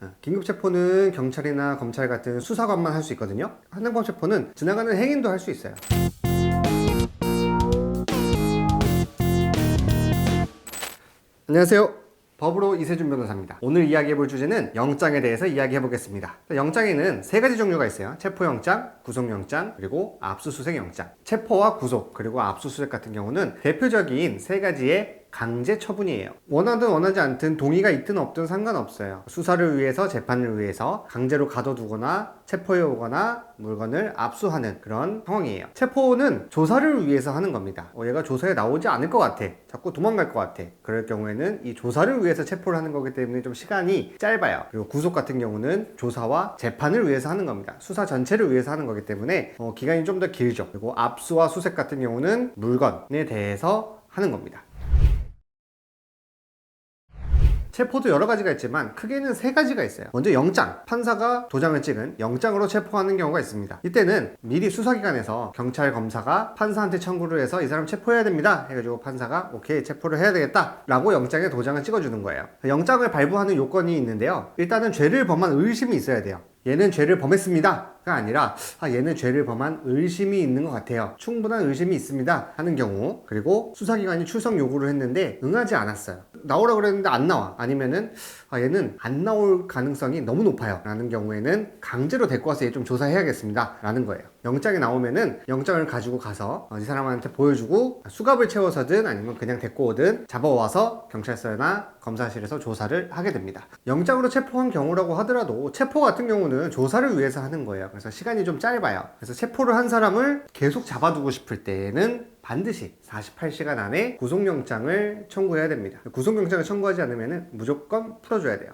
어, 긴급 체포는 경찰이나 검찰 같은 수사관만 할 수 있거든요. 현행범 체포는 지나가는 행인도 할 수 있어요. 안녕하세요. 법으로 이세준 변호사입니다. 오늘 이야기해볼 주제는 영장에 대해서 이야기해보겠습니다. 영장에는 세 가지 종류가 있어요. 체포영장, 구속영장, 그리고 압수수색영장. 체포와 구속, 그리고 압수수색 같은 경우는 대표적인 세 가지의 강제 처분이에요. 원하든 원하지 않든 동의가 있든 없든 상관없어요. 수사를 위해서 재판을 위해서 강제로 가둬두거나 체포해 오거나 물건을 압수하는 그런 상황이에요. 체포는 조사를 위해서 하는 겁니다. 어, 얘가 조사에 나오지 않을 것 같아. 자꾸 도망갈 것 같아. 그럴 경우에는 이 조사를 위해서 체포를 하는 거기 때문에 좀 시간이 짧아요. 그리고 구속 같은 경우는 조사와 재판을 위해서 하는 겁니다. 수사 전체를 위해서 하는 거기 때문에 어, 기간이 좀 더 길죠. 그리고 압수와 수색 같은 경우는 물건에 대해서 하는 겁니다. 체포도 여러 가지가 있지만 크게는 세 가지가 있어요. 먼저 영장. 판사가 도장을 찍은 영장으로 체포하는 경우가 있습니다. 이때는 미리 수사기관에서 경찰 검사가 판사한테 청구를 해서 이 사람 체포해야 됩니다. 해가지고 판사가 오케이 체포를 해야 되겠다. 라고 영장에 도장을 찍어주는 거예요. 영장을 발부하는 요건이 있는데요. 일단은 죄를 범한 의심이 있어야 돼요. 얘는 죄를 범했습니다. 가 아니라 아 얘는 죄를 범한 의심이 있는 것 같아요. 충분한 의심이 있습니다. 하는 경우 그리고 수사기관이 출석 요구를 했는데 응하지 않았어요. 나오라 그랬는데 안 나와. 아니면은 아 얘는 안 나올 가능성이 너무 높아요. 라는 경우에는 강제로 데리고 와서 얘 좀 조사해야겠습니다. 라는 거예요. 영장이 나오면은 영장을 가지고 가서 어, 이 사람한테 보여주고 수갑을 채워서든 아니면 그냥 데리고 오든 잡아와서 경찰서나 검사실에서 조사를 하게 됩니다. 영장으로 체포한 경우라고 하더라도 체포 같은 경우 는 조사를 위해서 하는 거예요. 그래서 시간이 좀 짧아요. 그래서 체포를 한 사람을 계속 잡아두고 싶을 때는 반드시 48시간 안에 구속영장을 청구해야 됩니다. 구속영장을 청구하지 않으면 무조건 풀어줘야 돼요.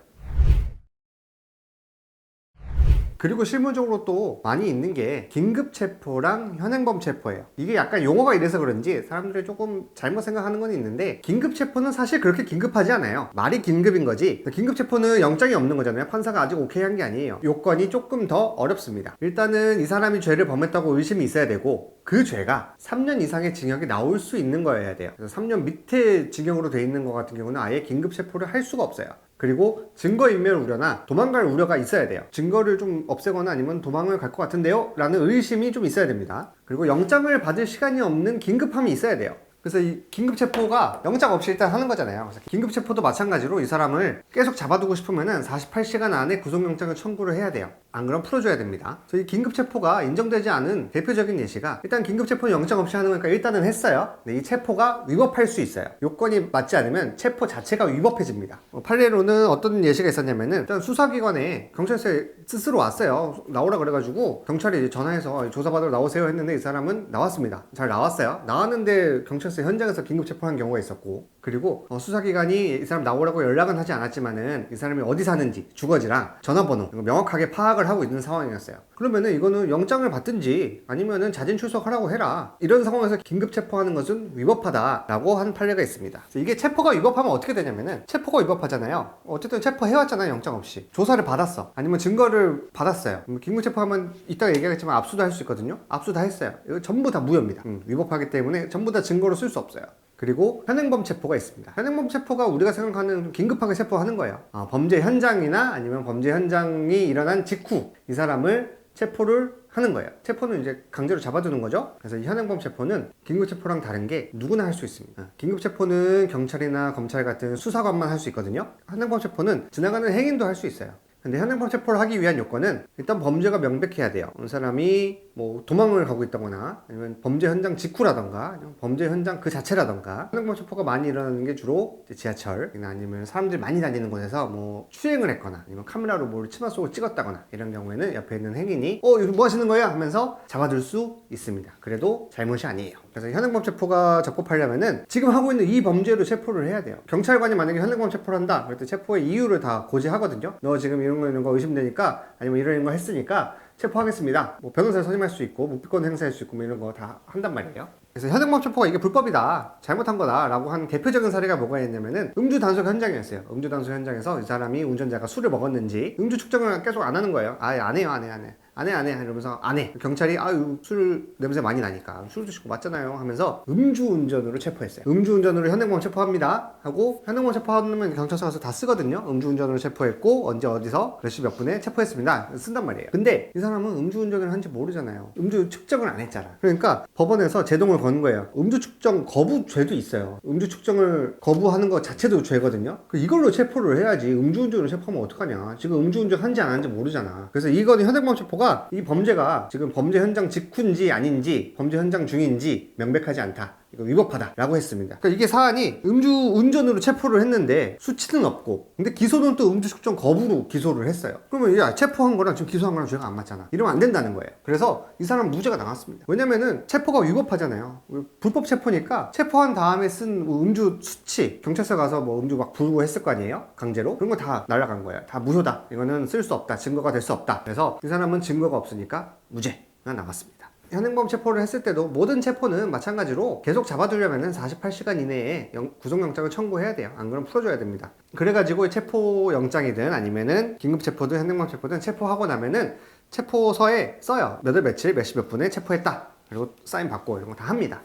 그리고 실무적으로 또 많이 있는 게 긴급 체포랑 현행범 체포예요. 이게 약간 용어가 이래서 그런지 사람들이 조금 잘못 생각하는 건 있는데 긴급 체포는 사실 그렇게 긴급하지 않아요. 말이 긴급인 거지. 긴급 체포는 영장이 없는 거잖아요. 판사가 아직 오케이 한 게 아니에요. 요건이 조금 더 어렵습니다. 일단은 이 사람이 죄를 범했다고 의심이 있어야 되고 그 죄가 3년 이상의 징역이 나올 수 있는 거여야 돼요. 그래서 3년 밑에 징역으로 돼 있는 것 같은 경우는 아예 긴급 체포를 할 수가 없어요. 그리고 증거인멸 우려나 도망갈 우려가 있어야 돼요. 증거를 좀 없애거나 아니면 도망을 갈 것 같은데요? 라는 의심이 좀 있어야 됩니다. 그리고 영장을 받을 시간이 없는 긴급함이 있어야 돼요. 그래서 이 긴급 체포가 영장 없이 일단 하는 거잖아요. 그래서 긴급 체포도 마찬가지로 이 사람을 계속 잡아두고 싶으면은 48시간 안에 구속영장을 청구를 해야 돼요. 안 그럼 풀어줘야 됩니다. 그래서 이 긴급 체포가 인정되지 않은 대표적인 예시가 일단 긴급 체포는 영장 없이 하는 거니까 일단은 했어요. 근데 이 체포가 위법할 수 있어요. 요건이 맞지 않으면 체포 자체가 위법해집니다. 어, 판례로는 어떤 예시가 있었냐면은 일단 수사기관에 경찰서에 스스로 왔어요. 나오라 그래가지고 경찰이 전화해서 조사받으러 나오세요 했는데 이 사람은 나왔습니다. 잘 나왔어요. 나왔는데 경찰 서 현장에서 긴급 체포한 경우가 있었고 그리고 어, 수사기관이 이 사람 나오라고 연락은 하지 않았지만은 이 사람이 어디 사는지 주거지랑 전화번호 명확하게 파악을 하고 있는 상황이었어요. 그러면은 이거는 영장을 받든지 아니면은 자진 출석하라고 해라. 이런 상황에서 긴급 체포하는 것은 위법하다라고 한 판례가 있습니다. 이게 체포가 위법하면 어떻게 되냐면은 체포가 위법하잖아요. 어쨌든 체포해왔잖아요. 영장 없이. 조사를 받았어. 아니면 증거를 받았어요. 뭐 긴급 체포하면 이따가 얘기하겠지만 압수도 할 수 있거든요. 압수 다 했어요. 이거 전부 다 무효입니다. 음, 위법하기 때문에 전부 다 증거로 쓸 수 없어요. 그리고 현행범 체포가 있습니다. 현행범 체포가 우리가 생각하는 긴급하게 체포하는 거예요. 아, 범죄 현장이나 아니면 범죄 현장이 일어난 직후 이 사람을 체포를 하는 거예요. 체포는 이제 강제로 잡아두는 거죠. 그래서 이 현행범 체포는 긴급 체포랑 다른 게 누구나 할 수 있습니다. 아, 긴급 체포는 경찰이나 검찰 같은 수사관만 할 수 있거든요. 현행범 체포는 지나가는 행인도 할 수 있어요. 근데 현행범 체포를 하기 위한 요건은 일단 범죄가 명백해야 돼요. 이 사람이 뭐 도망을 가고 있다거나 아니면 범죄 현장 직후라던가 범죄 현장 그 자체라던가 현행범 체포가 많이 일어나는 게 주로 지하철 아니면 사람들이 많이 다니는 곳에서 뭐 추행을 했거나 아니면 카메라로 뭘 치마 속을 찍었다거나 이런 경우에는 옆에 있는 행인이 어 이거 뭐 하시는 거야 하면서 잡아둘 수 있습니다. 그래도 잘못이 아니에요. 그래서 현행범 체포가 적법하려면은 지금 하고 있는 이 범죄로 체포를 해야 돼요. 경찰관이 만약에 현행범 체포를 한다. 때 체포의 이유를 다 고지하거든요. 너 지금 이런 거 이런 거 의심되니까 아니면 이런 거 했으니까 체포하겠습니다. 뭐 변호사를 선임할 수 있고 묵비권 행사할 수 있고 뭐 이런 거 다 한단 말이에요. 그래서 현행범 체포가 이게 불법이다, 잘못한 거다라고 한 대표적인 사례가 뭐가 있냐면은 음주 단속 현장이었어요. 음주 단속 현장에서 이 사람이 운전자가 술을 먹었는지 음주 측정을 계속 안 하는 거예요. 아예 안 해요, 안 해, 안 해. 안 해, 안 해. 이러면서 안 해. 경찰이 아유, 술 냄새 많이 나니까 술 드시고 맞잖아요 하면서 음주운전으로 체포했어요. 음주운전으로 현행범 체포합니다. 하고 현행범 체포하면 경찰서 가서 다 쓰거든요. 음주운전으로 체포했고 언제 어디서 몇 시 몇 분에 체포했습니다. 쓴단 말이에요. 근데 이 사람은 음주운전을 한지 모르잖아요. 음주 측정을 안 했잖아. 그러니까 법원에서 제동을 거는 거예요. 음주 측정 거부 죄도 있어요. 음주 측정을 거부하는 것 자체도 죄거든요. 그 이걸로 체포를 해야지. 음주운전으로 체포하면 어떡하냐. 지금 음주운전 한지 안 한지 모르잖아. 그래서 이거는 현행범 체포가 이 범죄가 지금 범죄 현장 직후인지 아닌지 범죄 현장 중인지 명백하지 않다. 이거 위법하다라고 했습니다. 그러니까 이게 사안이 음주 운전으로 체포를 했는데 수치는 없고, 근데 기소는 또 음주 측정 거부로 기소를 했어요. 그러면 야 체포한 거랑 지금 기소한 거랑 죄가 안 맞잖아. 이러면 안 된다는 거예요. 그래서 이 사람 무죄가 나왔습니다. 왜냐면은 체포가 위법하잖아요. 불법 체포니까 체포한 다음에 쓴뭐 음주 수치 경찰서 가서 뭐 음주 막 부르고 했을 거 아니에요? 강제로 그런 거 다 날라간 거예요. 다 무효다. 이거는 쓸 수 없다. 증거가 될 수 없다. 그래서 이 사람은 증거가 없으니까 무죄가 나왔습니다. 현행범 체포를 했을 때도 모든 체포는 마찬가지로 계속 잡아두려면 48시간 이내에 영- 구속영장을 청구해야 돼요. 안 그러면 풀어줘야 됩니다. 그래가지고 체포영장이든 아니면은 긴급체포든 현행범 체포든 체포하고 나면은 체포서에 써요. 몇월 며칠 몇 시 몇 분에 체포했다. 그리고 사인 받고 이런 거 다 합니다.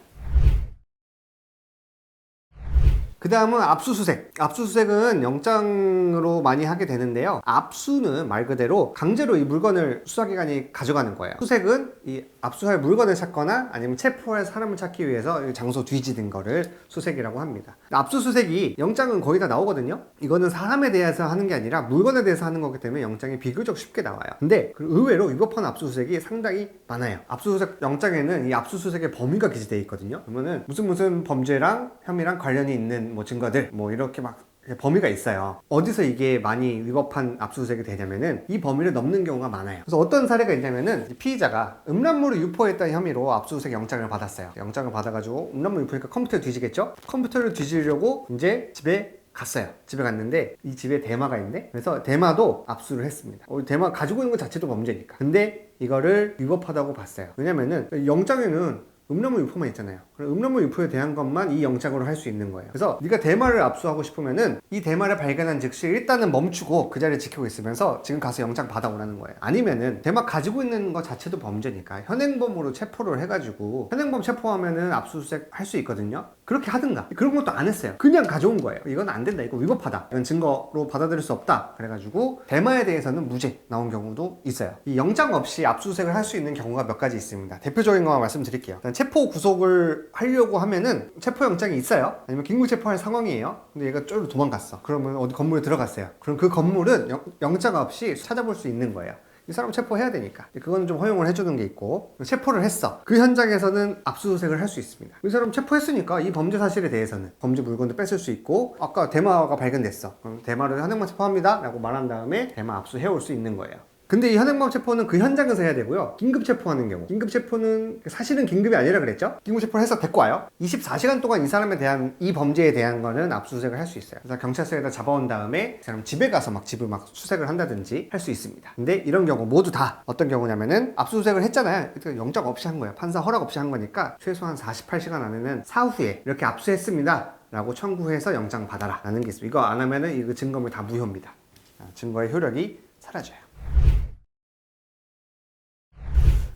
그 다음은 압수수색. 압수수색은 영장으로 많이 하게 되는데요. 압수는 말 그대로 강제로 이 물건을 수사기관이 가져가는 거예요. 수색은 이 압수할 물건을 찾거나 아니면 체포할 사람을 찾기 위해서 이 장소 뒤지는 거를 수색이라고 합니다. 압수수색이 영장은 거의 다 나오거든요. 이거는 사람에 대해서 하는 게 아니라 물건에 대해서 하는 거기 때문에 영장이 비교적 쉽게 나와요. 근데 그 의외로 위법한 압수수색이 상당히 많아요. 압수수색 영장에는 이 압수수색의 범위가 기재되어 있거든요. 그러면은 무슨 무슨 범죄랑 혐의랑 관련이 있는 뭐 증거들 뭐 이렇게 막 범위가 있어요. 어디서 이게 많이 위법한 압수수색이 되냐면은 이 범위를 넘는 경우가 많아요. 그래서 어떤 사례가 있냐면은 이 피의자가 음란물을 유포했다는 혐의로 압수수색 영장을 받았어요. 영장을 받아가지고 음란물 유포니까 컴퓨터 뒤지겠죠? 컴퓨터를 뒤지려고 이제 집에 갔어요. 집에 갔는데 이 집에 대마가 있는데 그래서 대마도 압수를 했습니다. 어, 대마 가지고 있는 것 자체도 범죄니까. 근데 이거를 위법하다고 봤어요. 왜냐면은 영장에는 음란물 유포만 있잖아요. 그럼 음란물 유포에 대한 것만 이 영장으로 할 수 있는 거예요. 그래서 네가 대마를 압수하고 싶으면은 이 대마를 발견한 즉시 일단은 멈추고 그 자리에 지키고 있으면서 지금 가서 영장 받아오라는 거예요. 아니면은 대마 가지고 있는 것 자체도 범죄니까 현행범으로 체포를 해가지고 현행범 체포하면은 압수수색 할 수 있거든요. 그렇게 하든가 그런 것도 안 했어요. 그냥 가져온 거예요. 이건 안 된다. 이거 위법하다. 이건 증거로 받아들일 수 없다. 그래가지고 대마에 대해서는 무죄 나온 경우도 있어요. 이 영장 없이 압수수색을 할 수 있는 경우가 몇 가지 있습니다. 대표적인 것만 말씀드릴게요. 체포 구속을 하려고 하면은 체포 영장이 있어요. 아니면 긴급 체포할 상황이에요. 근데 얘가 쫄로 도망갔어. 그러면 어디 건물에 들어갔어요. 그럼 그 건물은 영, 영장 없이 찾아볼 수 있는 거예요. 이 사람 체포해야 되니까. 그건 좀 허용을 해주는 게 있고 체포를 했어. 그 현장에서는 압수수색을 할 수 있습니다. 이 사람 체포했으니까 이 범죄 사실에 대해서는 범죄 물건도 뺏을 수 있고 아까 대마가 발견됐어. 그럼 대마를 현행범 체포합니다 라고 말한 다음에 대마 압수해 올 수 있는 거예요. 근데 이 현행범 체포는 그 현장에서 해야 되고요. 긴급 체포하는 경우. 긴급 체포는 사실은 긴급이 아니라 그랬죠? 긴급 체포를 해서 데리고 와요. 24시간 동안 이 사람에 대한, 이 범죄에 대한 거는 압수수색을 할 수 있어요. 그래서 경찰서에다 잡아온 다음에 이 사람 집에 가서 막 집을 막 수색을 한다든지 할 수 있습니다. 근데 이런 경우 모두 다 어떤 경우냐면은 압수수색을 했잖아요. 그러니까 영장 없이 한 거예요. 판사 허락 없이 한 거니까 최소한 48시간 안에는 사후에 이렇게 압수했습니다. 라고 청구해서 영장 받아라. 라는 게 있습니다. 이거 안 하면은 이거 증거물 다 무효입니다. 아, 증거의 효력이 사라져요.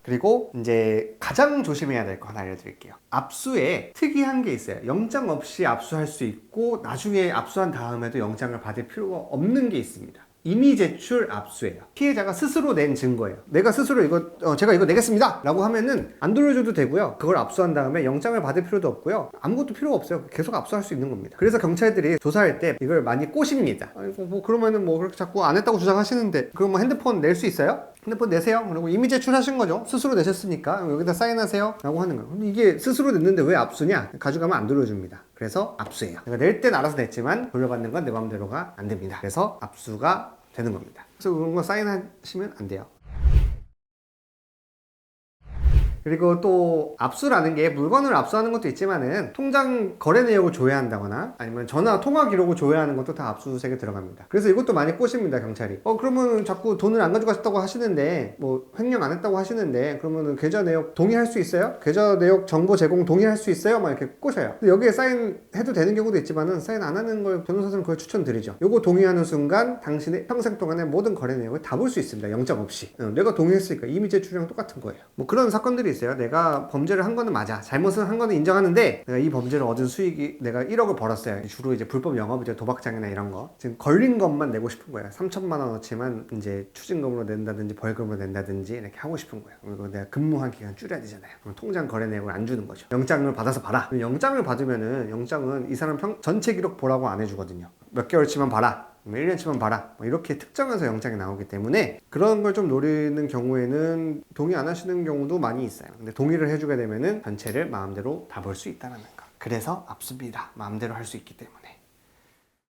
그리고 이제 가장 조심해야 될 거 하나 알려드릴게요. 압수에 특이한 게 있어요. 영장 없이 압수할 수 있고 나중에 압수한 다음에도 영장을 받을 필요가 없는 게 있습니다. 이미 제출 압수예요. 피해자가 스스로 낸 증거예요. 내가 스스로 이거 어, 제가 이거 내겠습니다 라고 하면은 안 돌려줘도 되고요. 그걸 압수한 다음에 영장을 받을 필요도 없고요. 아무것도 필요 없어요. 계속 압수할 수 있는 겁니다. 그래서 경찰들이 조사할 때 이걸 많이 꼬십니다. 아이고 뭐 그러면은 뭐 그렇게 자꾸 안 했다고 주장하시는데 그럼 뭐 핸드폰 낼 수 있어요? 핸드폰 내세요. 그리고 이미 제출하신 거죠. 스스로 내셨으니까 여기다 사인하세요. 라고 하는 거예요. 근데 이게 스스로 냈는데 왜 압수냐? 가져가면 안 돌려줍니다. 그래서 압수해요. 내가 낼 땐 알아서 냈지만 돌려받는 건 내 마음대로가 안 됩니다. 그래서 압수가 되는 겁니다. 그래서 그런 거 사인하시면 안 돼요. 그리고 또 압수라는 게 물건을 압수하는 것도 있지만은 통장 거래 내역을 조회한다거나 아니면 전화 통화 기록을 조회하는 것도 다 압수수색에 들어갑니다. 그래서 이것도 많이 꼬십니다 경찰이. 어 그러면 자꾸 돈을 안 가져가셨다고 하시는데 뭐 횡령 안 했다고 하시는데 그러면은 계좌 내역 동의할 수 있어요? 계좌 내역 정보 제공 동의할 수 있어요? 막 이렇게 꼬셔요. 여기에 사인 해도 되는 경우도 있지만은 사인 안 하는 걸 변호사들은 그걸 추천드리죠. 요거 동의하는 순간 당신의 평생 동안의 모든 거래 내역을 다 볼 수 있습니다. 영장 없이. 어, 내가 동의했으니까 이미 제출이랑 똑같은 거예요. 뭐 그런 사건들이 있어요. 내가 범죄를 한 거는 맞아. 잘못을 한 거는 인정하는데 내가 이 범죄를 얻은 수익이 내가 1억을 벌었어요. 주로 이제 불법 영업이죠. 도박장이나 이런 거. 지금 걸린 것만 내고 싶은 거예요. 3천만 원어치만 이제 추징금으로 낸다든지 벌금으로 낸다든지 이렇게 하고 싶은 거예요. 그리고 내가 근무한 기간 줄여야 되잖아요. 그럼 통장 거래 내역을 안 주는 거죠. 영장을 받아서 봐라. 영장을 받으면은 영장은 이 사람 평- 전체 기록 보라고 안 해주거든요. 몇 개월치만 봐라. 뭐 1년치만 봐라. 뭐 이렇게 특정해서 영장이 나오기 때문에 그런 걸 좀 노리는 경우에는 동의 안 하시는 경우도 많이 있어요. 근데 동의를 해주게 되면은 전체를 마음대로 다 볼 수 있다는 거. 그래서 압수비라 마음대로 할 수 있기 때문에.